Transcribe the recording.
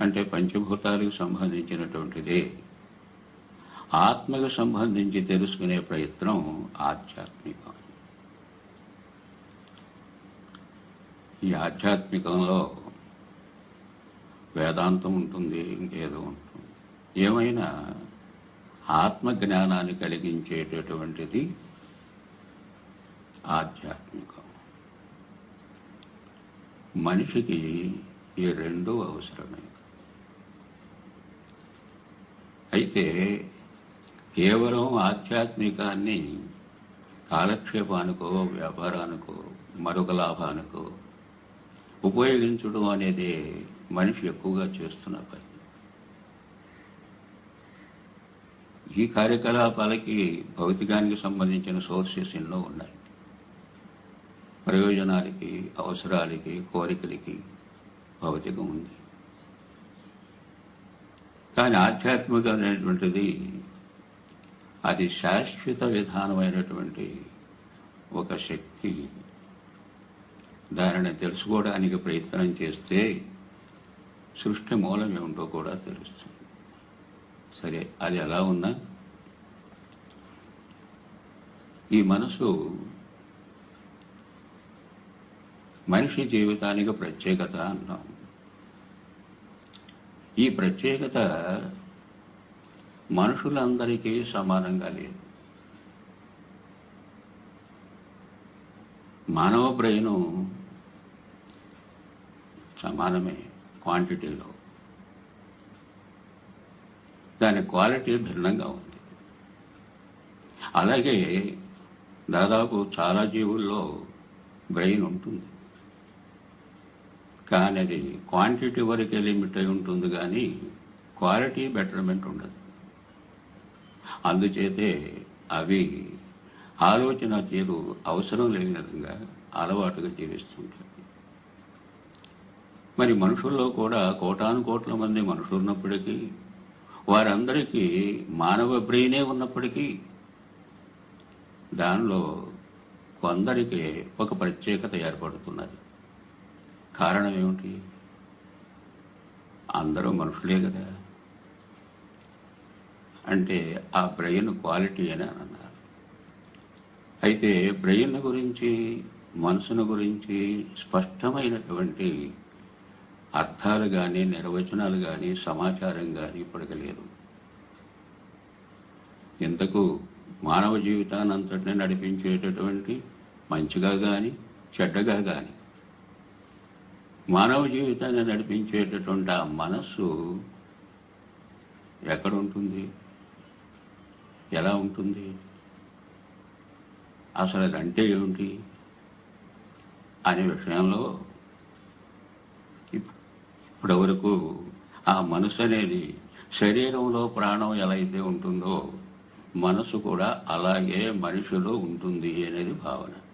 అంటే పంచభూతాలకు సంబంధించినటువంటిదే. ఆత్మకు సంబంధించి తెలుసుకునే ప్రయత్నం ఆధ్యాత్మికం. ఈ ఆధ్యాత్మికంలో వేదాంతం ఉంటుంది ఇంకేదో ఉంటుంది. ఏమైనా ఆత్మ జ్ఞానాన్ని కలిగించేటటువంటిది ఆధ్యాత్మికం. మనిషికి ఈ రెండు అవసరమే. అయితే కేవలం ఆధ్యాత్మికాన్ని కాలక్షేపానికో వ్యాపారానికో మరొక లాభానికో ఉపయోగించడం అనేది మనిషి ఎక్కువగా చేస్తున్న పని. ఈ కార్యకలాపాలకి భౌతికానికి సంబంధించిన సోర్సెస్ ఎన్నో ఉన్నాయి. ప్రయోజనాలకి అవసరాలకి కోరికలకి భౌతికం ఉంది. కానీ ఆధ్యాత్మికమైనటువంటిది అది శాశ్వత విధానమైనటువంటి ఒక శక్తి. దానిని తెలుసుకోవడానికి ప్రయత్నం చేస్తే సృష్టి మూలం ఏమిటో కూడా తెలుస్తుంది. సరే అది ఎలా ఉన్నా ఈ మనసు మనిషి జీవితానికి ప్రత్యేకత అన్నాం. ఈ ప్రత్యేకత మనుషులందరికీ సమానంగా లేదు. మానవ బ్రెయిన్ సమానమే క్వాంటిటీలో. దాని క్వాలిటీ భిన్నంగా ఉంది. అలాగే దాదాపు చాలా జీవుల్లో బ్రెయిన్ ఉంటుంది. కానీ అది క్వాంటిటీ వరకే లిమిట్ అయి ఉంటుంది కానీ క్వాలిటీ బెటర్మెంట్ ఉండదు. అందుచేతే అవి ఆలోచన తీరు అవసరం లేని విధంగా అలవాటుగా జీవిస్తుంటాయి. మరి మనుషుల్లో కూడా కోటాను కోట్ల మంది మనుషులు ఉన్నప్పటికీ వారందరికీ మానవ బ్రెయినే ఉన్నప్పటికీ దానిలో కొందరికి ఒక ప్రత్యేకత ఏర్పడుతున్నది. కారణం ఏమిటి? అందరూ మనుషులే కదా. అంటే ఆ బ్రెయిన్ క్వాలిటీ అని అన్నారు. అయితే బ్రెయిన్ గురించి మనసును గురించి స్పష్టమైనటువంటి అర్థాలు కానీ నిర్వచనాలు కానీ సమాచారం కానీ ఇప్పటికి లేదు. ఇంతకు మానవ జీవితాన్ని అంతటిని నడిపించేటటువంటి మంచిగా కానీ చెడ్డగా కానీ మానవ జీవితాన్ని నడిపించేటటువంటి ఆ మనస్సు ఎక్కడ ఉంటుంది ఎలా ఉంటుంది? అసలు అదంటే ఏమిటి? అనే విషయంలో ఇప్- ఇప్పటి వరకు ఆ మనసు అనేది శరీరంలో ప్రాణం ఎలా అయితే ఉంటుందో మనసు కూడా అలాగే మనిషిలో ఉంటుంది అనేది భావన.